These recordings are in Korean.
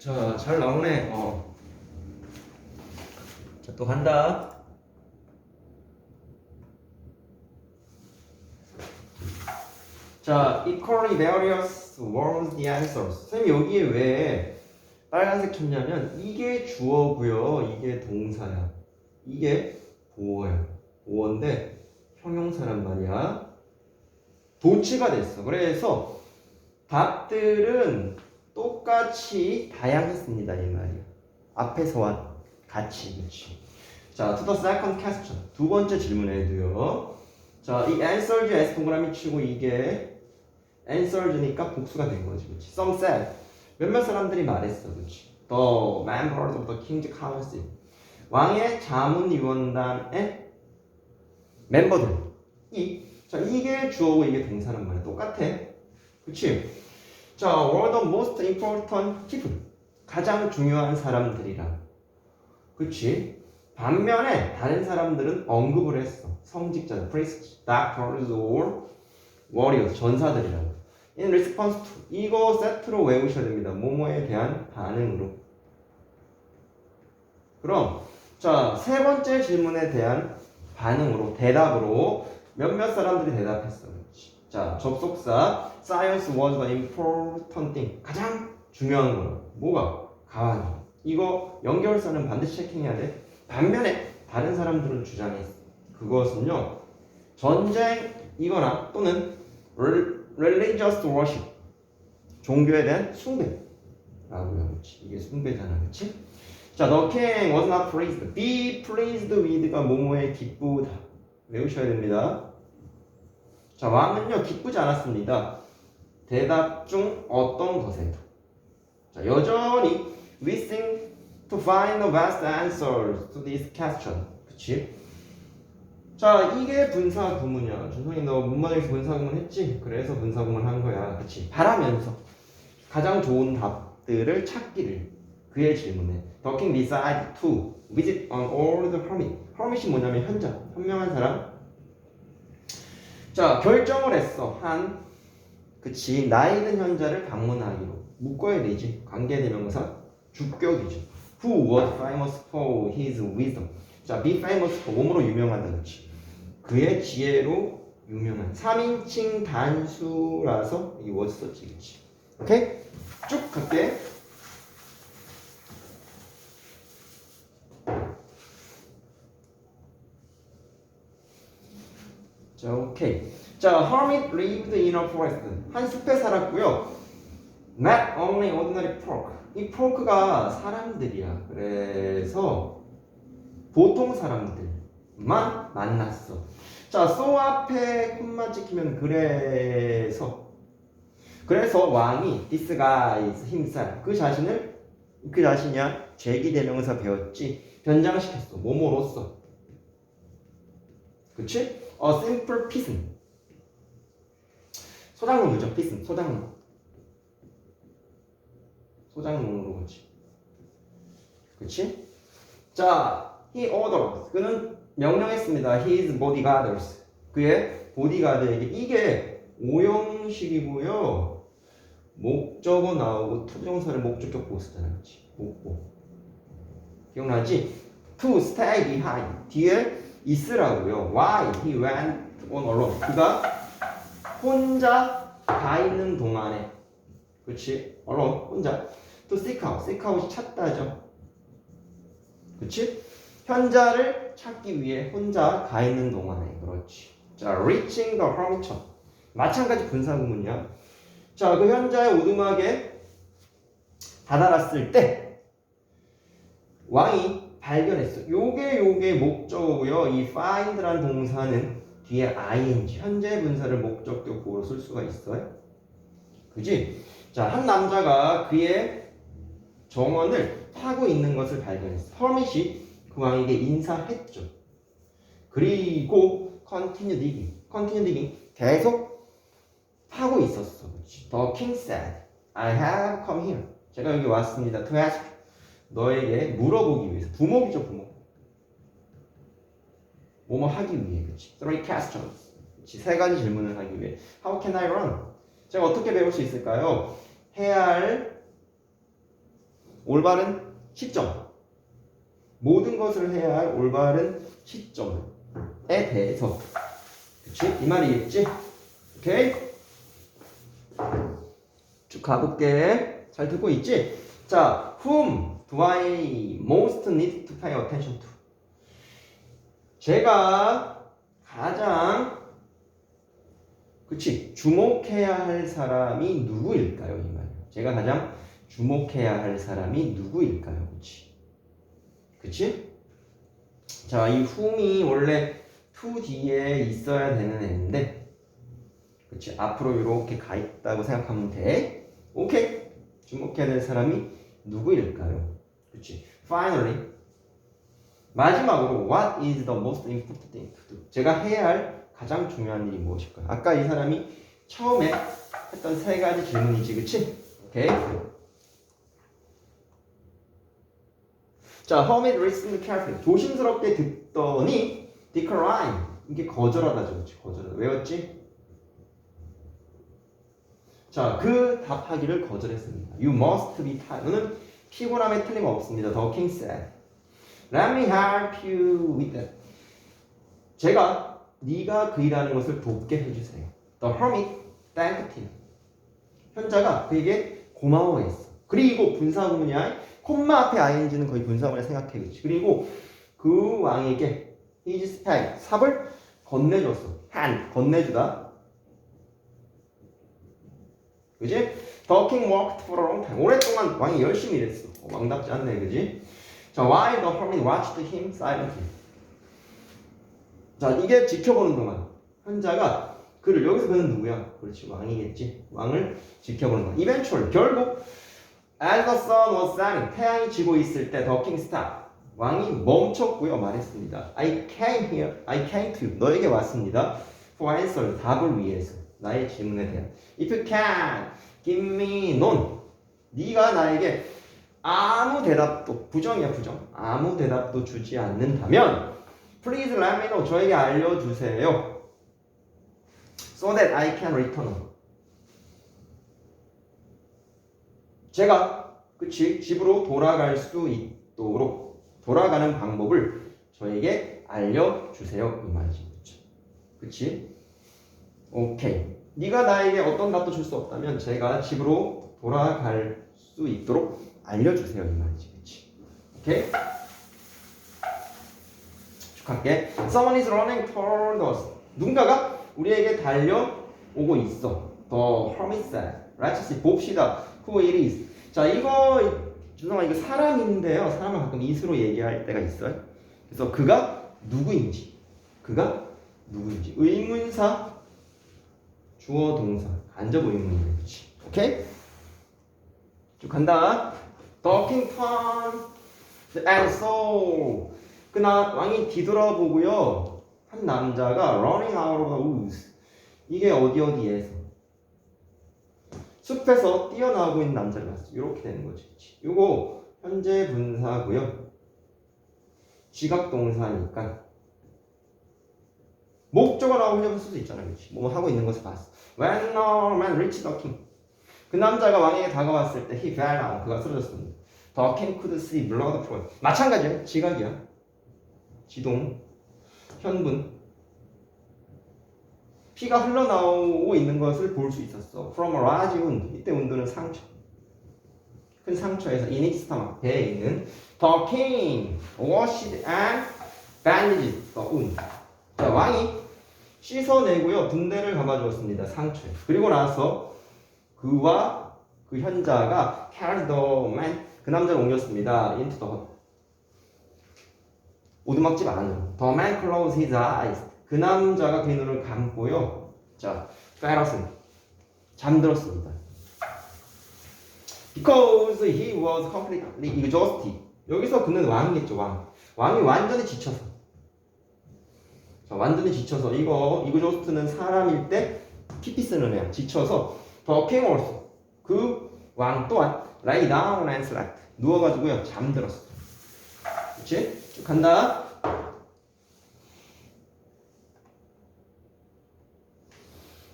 자, 잘 나오네. 어. 자, 또 간다. 자, equally various was the answers. 선생님 여기에 왜 빨간색 쳤냐면 이게 주어고요, 이게 동사야. 이게 보어야. 보어인데 형용사란 말이야. 도치가 됐어. 그래서 답들은 똑같이 다양했습니다 이 말이야. 앞에서와 같이 그렇지. 자, to the second question. 두 번째 질문에도요. 자, 이 answered s 동그라미 치고 이게 answered니까 복수가 된 거지, 그렇지? Some said. 몇몇 사람들이 말했어, 그렇지? The members of the King's Council. 왕의 자문위원단의 멤버들. 이, 자, 이게 주어고 이게 동사란 말이야. 똑같아. 그렇지? 자, were the most important people. 가장 중요한 사람들이라. 그치? 반면에 다른 사람들은 언급을 했어. 성직자들, priests, doctors, or warriors, 전사들이라고. In response to. 이거 세트로 외우셔야 됩니다. 뭐뭐에 대한 반응으로. 그럼, 자, 세 번째 질문에 대한 반응으로, 대답으로 몇몇 사람들이 대답했어. 그렇지? 자, 접속사 science was the important thing. 가장 중요한 거는 뭐가? 가왕이. 이거 연결사는 반드시 체킹해야 돼. 반면에 다른 사람들은 주장했어. 그것은요. 전쟁이거나 또는 religious worship. 종교에 대한 숭배라고요. 그렇지? 이게 숭배잖아. 그렇지? 자, the king was not pleased. be pleased with가 뭐뭐에 기쁘다. 외우셔야 됩니다. 자, 왕은요, 기쁘지 않았습니다. 대답 중 어떤 것에도. 자, 여전히 wishing to find the best answers to this question. 그치? 자, 이게 분사 구문이야. 준성이 너 문반에서 분사 구문 했지? 그래서 분사 구문 한 거야. 그치? 바라면서 가장 좋은 답들을 찾기를 그의 질문에 The king decided to visit an old hermit. hermit이 뭐냐면 현자, 현명한 사람. 자, 결정을 했어. 한 그치 나이 든 현자를 방문하기로. 묶어야 되지. 관계대명사 주격이죠 Who was famous for his wisdom. 자 be famous for 몸으로 유명하다 그치 그의 지혜로 유명한 3인칭 단수라서 이 was 썼지 그치? 오케이? 쭉 갈게 자 오케이 자, hermit lived in a forest. 한 숲에 살았고요. Met only ordinary folk. 이 folk가 사람들이야. 그래서 보통 사람들만 만났어. 자, so 앞에 콤마 찍히면 그래서 그래서 왕이 disguise himself 그 자신을 그 자신이야 제기대명사 배웠지 변장시켰어. 뭐뭐로써. 그치? A simple. 소장농 그죠? 피슨 소장농 소장농으로 그렇지 그치? 자 he orders 그는 명령했습니다 his bodyguards 그의 보디가드에게 이게 오형식이고요 목적어 나오고 투정사를 목적격 보고 쓰잖아 그치? 목보 기억나지? to stay behind 뒤에 있으라고요. Why? He went on alone. 그가 혼자 가 있는 동안에. 그렇지 얼른 혼자. 또 seek out. seek out이 찾다죠. 그렇지 현자를 찾기 위해 혼자 가 있는 동안에. 그렇지. 자 reaching the hermit 마찬가지 분사구문이야. 자 그 현자의 오두막에 다다랐을 때 왕이 발견했어 요게 요게 목적어고요 이 find란 동사는 뒤에 ing 현재 분사를 목적격 보로 쓸 수가 있어요. 그지? 자, 한 남자가 그의 정원을 타고 있는 것을 발견했어. 허밋이 그 왕에게 인사했죠. 그리고 continue digging, continue digging 계속 타고 있었어. 그렇지? The king said, I have come here. 제가 여기 왔습니다. To ask 너에게 물어보기 위해서 부목이죠, 부목. 뭐뭐 하기 위해 그렇지 three questions 그렇지 세 가지 질문을 하기 위해 how can I run 제가 어떻게 배울 수 있을까요 해야 할 올바른 시점. 모든 것을 해야 할 올바른 시점에 대해서. 그치? 이 말이겠지? 오케이? 쭉 가볼게. 잘 듣고 있지? 자, whom do I most need to pay attention to? 제가 가장 그치 주목해야 할 사람이 누구일까요 이 말. 제가 가장 주목해야 할 사람이 누구일까요, 그치? 그치? 자, 이 whom이 원래 to 뒤에 있어야 되는 애인데, 그치? 앞으로 이렇게 가 있다고 생각하면 돼. 오케이. 주목해야 될 사람이 누구일까요? 그치? Finally, 마지막으로 what is the most important thing to do? 제가 해야 할 가장 중요한 일이 무엇일까요? 아까 이 사람이 처음에 했던 세 가지 질문이지, 그치? 오케이. 자, Hermit listened carefully. 조심스럽게 듣더니 decline. 이게 거절하다죠, 그치? 거절하다. 왜였지? 자, 그 답하기를 거절했습니다. You must be tired. 피곤함에 틀림없습니다. The king said. Let me help you with that. 제가 네가 그 일하는 것을 돕게 해주세요. The hermit thanked him. 현자가 그에게 고마워했어. 그리고 분사구문이야. 콤마 앞에 ing는 거의 분사구문이라 생각해. 그렇지. 그리고 그 왕에게 his spade, 삽을 건네줬어. hand, 건네주다. 그지? The king worked for a long time. 오랫동안 왕이 열심히 일했어. 어, 왕답지 않네, 그지? 자, while the hermit watched him silently. 자, 이게 지켜보는 동안 현자가 그를 여기서 그는 누구야? 그렇지, 왕이겠지. 왕을 지켜보는 동안. eventually 결국 as the sun was setting 태양이 지고 있을 때 the king stopped. 왕이 멈췄고요 말했습니다. I came here, I came to you. 너에게 왔습니다. For answer 답을 위해서 나의 질문에 대한. If you can give me none. 네가 나에게 아무 대답도 부정이야 부정. 아무 대답도 주지 않는다면 Please let me know. 저에게 알려주세요. So that I can return. 제가 그치 집으로 돌아갈 수 있도록 돌아가는 방법을 저에게 알려주세요 이 말이지 그치? 그치? 오케이. 네가 나에게 어떤 답도 줄 수 없다면 제가 집으로 돌아갈 수 있도록 알려주세요 이 말이지. 그치? 오케이? 축하할게. Someone is running toward us. 누군가가 우리에게 달려오고 있어. The Let's see 봅시다. Who it is. 자 이거 죄송합니다. 이거 사람인데요. 사람을 가끔 이수로 얘기할 때가 있어요. 그래서 그가 누구인지. 그가 누구인지. 의문사 주어 동사 간접 의문이네 그치. 오케이? 쭉 간다. Tom and so 그나 왕이 뒤돌아보고요. 한 남자가 running out of the woods 이게 어디 어디에서? 숲에서 뛰어나오고 있는 남자를 봤어. 이렇게 되는 거지. 이거 현재 분사고요. 지각 동사니까 목적어 나오고 해볼 수도 있잖아, 그렇지? 뭐 하고 있는 것을 봤어. When the man reached the king, 그 남자가 왕에게 다가왔을 때 he fell down, 그가 쓰러졌습니다. The king could see blood flowing. 마찬가지야, 지각이야. 지동, 현분. 피가 흘러나오고 있는 것을 볼 수 있었어. From a large wound. 이때 wound는 상처. 큰 상처에서 in his stomach. 배에 있는 The king washed and bandaged the wound. 자, 왕이 씻어내고요. 분대를 감아주었습니다. 상처에. 그리고 나서 그와 그 현자가 carried the man 그 남자를 옮겼습니다. into the. 오두막집 안으로. The man closed his eyes. 그 남자가 그의 눈을 감고요. 자, 페러슨 잠들었습니다. Because he was completely exhausted. 여기서 그는 왕이겠죠, 왕. 왕이 완전히 지쳐서. 자, 완전히 지쳐서 이거 exhaust는 사람일 때 PP 쓰는 애야. 지쳐서 the king also 그왕 또한 lie down and slept. 누워가지고요 잠들었어. 그렇지? 쭉 간다.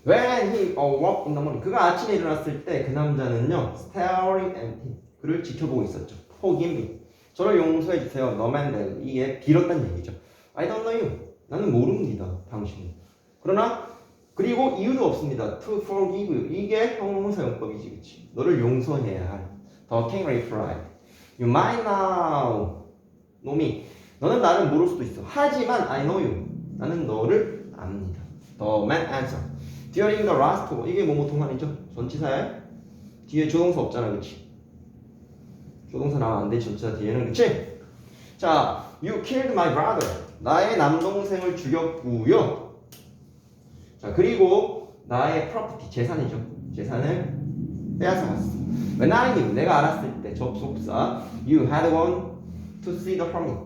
When he awoke in the morning, 그가 아침에 일어났을 때 그 남자는요, staring at him, 그를 지켜보고 있었죠. Forgive me. 저를 용서해 주세요. 너만 돼. 이게 빌었단 얘기죠. I don't know you. 나는 모릅니다. 당신. 그러나 그리고 이유도 없습니다. To forgive. 이게 형용사용법이지, 그치? 너를 용서해야 할. The king replied. You might now me. 너는 나를 모를 수도 있어. 하지만 I know you. 나는 너를 압니다. The man answered. During the last war. 이게 뭐뭐 동안이죠? 전치사에 뒤에 조동사 없잖아, 그치? 조동사 나오면 안 돼, 전치사 뒤에는, 그치? 자, you killed my brother. 나의 남동생을 죽였고요. 자, 그리고 나의 property, 재산이죠. 재산을 빼앗아갔어. When I knew, 내가 알았을 때, 접속사, you had gone to see the hermit.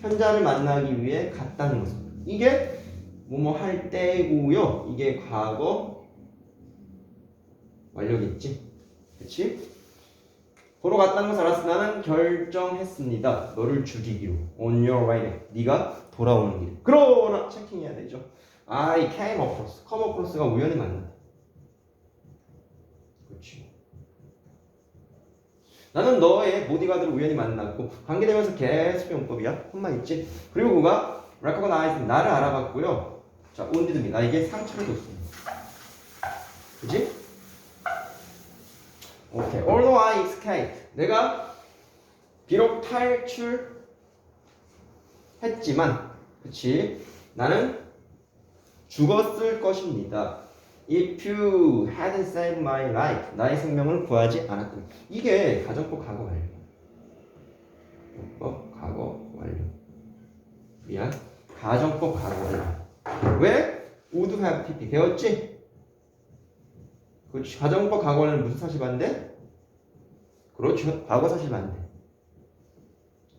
현자를 만나기 위해 갔다는 것은 이게 뭐뭐 할 때고요. 이게 과거 완료겠지. 그치? 보러 갔다는 것을 알았어. 나는 결정했습니다. 너를 죽이기로. On your way. 네가 돌아오는 길. 그러나 체킹해야 되죠. I came across. come across가 우연히 만난다. 그렇지. 나는 너의 보디가드를 우연히 만났고 관계되면서 계속 용법이야. 혼만 있지. 그리고 그가 recognize 나를 알아봤고요. 자, me 나에게 상처를 줬습니다. 그지? 오케이. Although I escaped. 내가 비록 탈출했지만, 그치? 나는 죽었을 것입니다. If you hadn't saved my life, 나의 생명을 구하지 않았다면 이게 가정법 과거 완료. 법 과거 완료. 미안. 가정법 과거 완료. 왜? would have pp 배웠지? 그렇지. 가정법 과거 완료는 무슨 사실 반대? 그렇죠. 과거 사실 반대.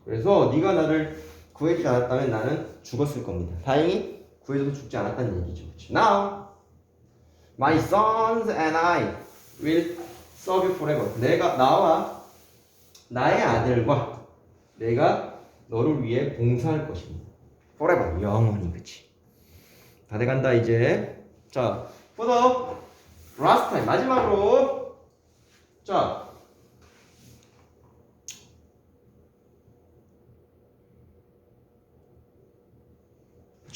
그래서 네가 나를 구해주지 않았다면 나는 죽었을 겁니다. 다행히 구해줘도 죽지 않았다는 얘기죠. 그렇지. Now My sons and I will serve you forever. 내가 나와 나의 아들과 내가 너를 위해 봉사할 것입니다. Forever 영원히 그치. 다 돼간다 이제. 자, last time 마지막으로 자.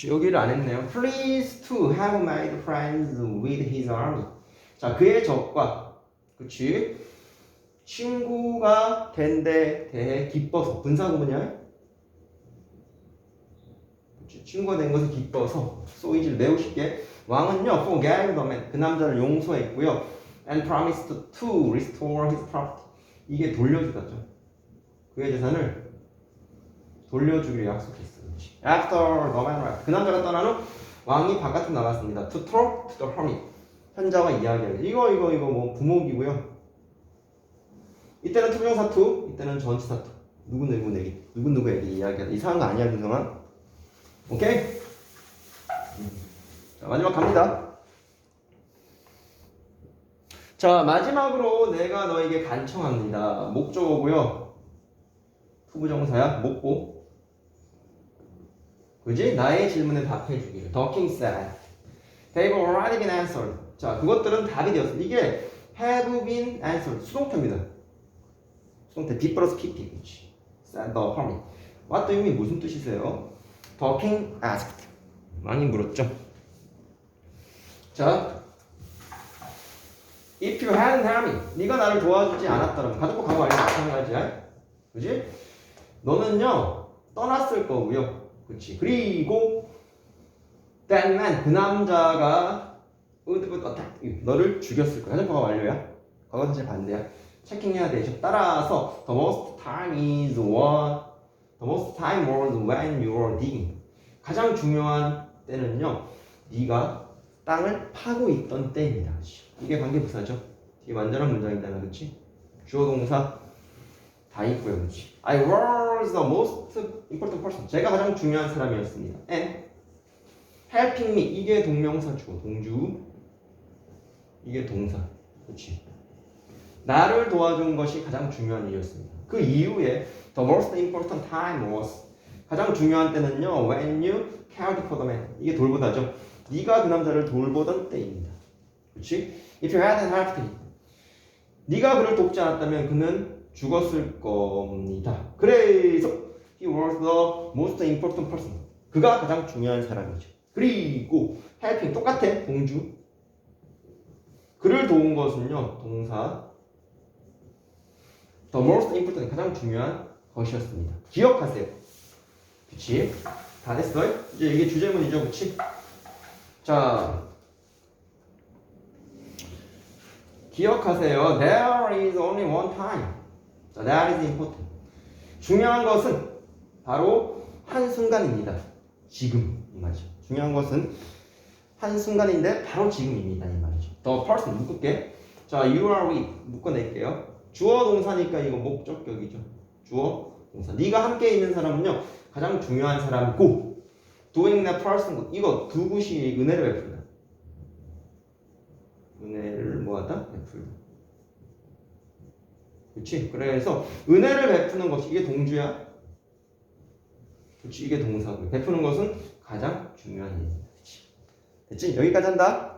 여기를 안 했네요. Pleased to have made friends with his army. 자, 그의 적과 그치 친구가 된 데 대해 기뻐서 분사 구문이야. 친구가 된 것을 기뻐서 소이지를 매우 쉽게 왕은요 forgave the man 그 남자를 용서했고요 and promised to restore his property 이게 돌려주다죠. 그의 재산을 돌려주기로 약속했어요. After the man left, 그 남자가 떠난 후 왕이 바깥으로 나갔습니다. To talk to the hermit, 현자와 이야기하기. 이거 이거 이거 뭐 부목이고요. 이때는 투명 사투, 이때는 전치 사투. 누구 누구에게 누구 누구에게 이야기하다. 이상한 거 아니야, 윤성아? 오케이? 음. 자 마지막 갑니다. 자 마지막으로 내가 너에게 간청합니다. 목적어고요. 후부정사야 목보. 그지? 나의 질문에 답해 주기를. The king said. They've already been answered. 자, 그것들은 답이 되었어. 이게 have been answered. 수동태입니다. 수동태 be 플러스 pp. 그렇지. said the hermit. What do you mean? 무슨 뜻이세요? King asked. 왕이 물었죠. 자, if you hadn't helped me, 네가 나를 도와주지 않았다면 가족과 과거 알리 마찬가지야. 그지? 너는요 떠났을 거고요. 그렇지. 그리고 that man 그 남자가. 너를 죽였을 거야. 가정과가 완료야. 과거 사실 반대야. 체킹해야 되죠. 따라서 the most time is what the most time was when you were digging. 가장 중요한 때는요. 네가 땅을 파고 있던 때입니다. 이게 관계부사죠. 되게 완전한 문장이잖아, 그렇지? 주어 동사 다 있고요, 그렇지? I was the most important person. 제가 가장 중요한 사람이었습니다. And helping me 이게 동명사 주어 동주 이게 동사, 그렇지? 나를 도와준 것이 가장 중요한 일이었습니다. 그 이후에 the most important time was 가장 중요한 때는요 when you cared for the man 이게 돌보다죠. 네가 그 남자를 돌보던 때입니다. 그렇지? If you hadn't helped him 네가 그를 돕지 않았다면 그는 죽었을 겁니다. 그래서 he was the most important person. 그가 가장 중요한 사람이죠. 그리고 helping 똑같아 동주. 그를 도운 것은요 동사 the most important 가장 중요한 것이었습니다. 기억하세요. 그치? 다 됐어요? 이제 이게 주제문이죠, 그치? 자, 기억하세요. There is only one time. 자, that is important. 중요한 것은 바로 한 순간입니다. 지금 이 말이죠. 중요한 것은 한 순간인데 바로 지금입니다. 이 말이죠. The person 묶을게. 자, you are with 묶어낼게요. 주어 동사니까 이거 목적격이죠. 주어 동사. 네가 함께 있는 사람은요 가장 중요한 사람이고 doing that person 이거 두 굿이 은혜를 베푼다. 은혜를 뭐하다? 베풀다. 그렇지? 그래서 은혜를 베푸는 것이 이게 동주야. 그렇지? 이게 동사고 베푸는 것은 가장 중요한. 그렇지? 됐지? 여기까지 한다.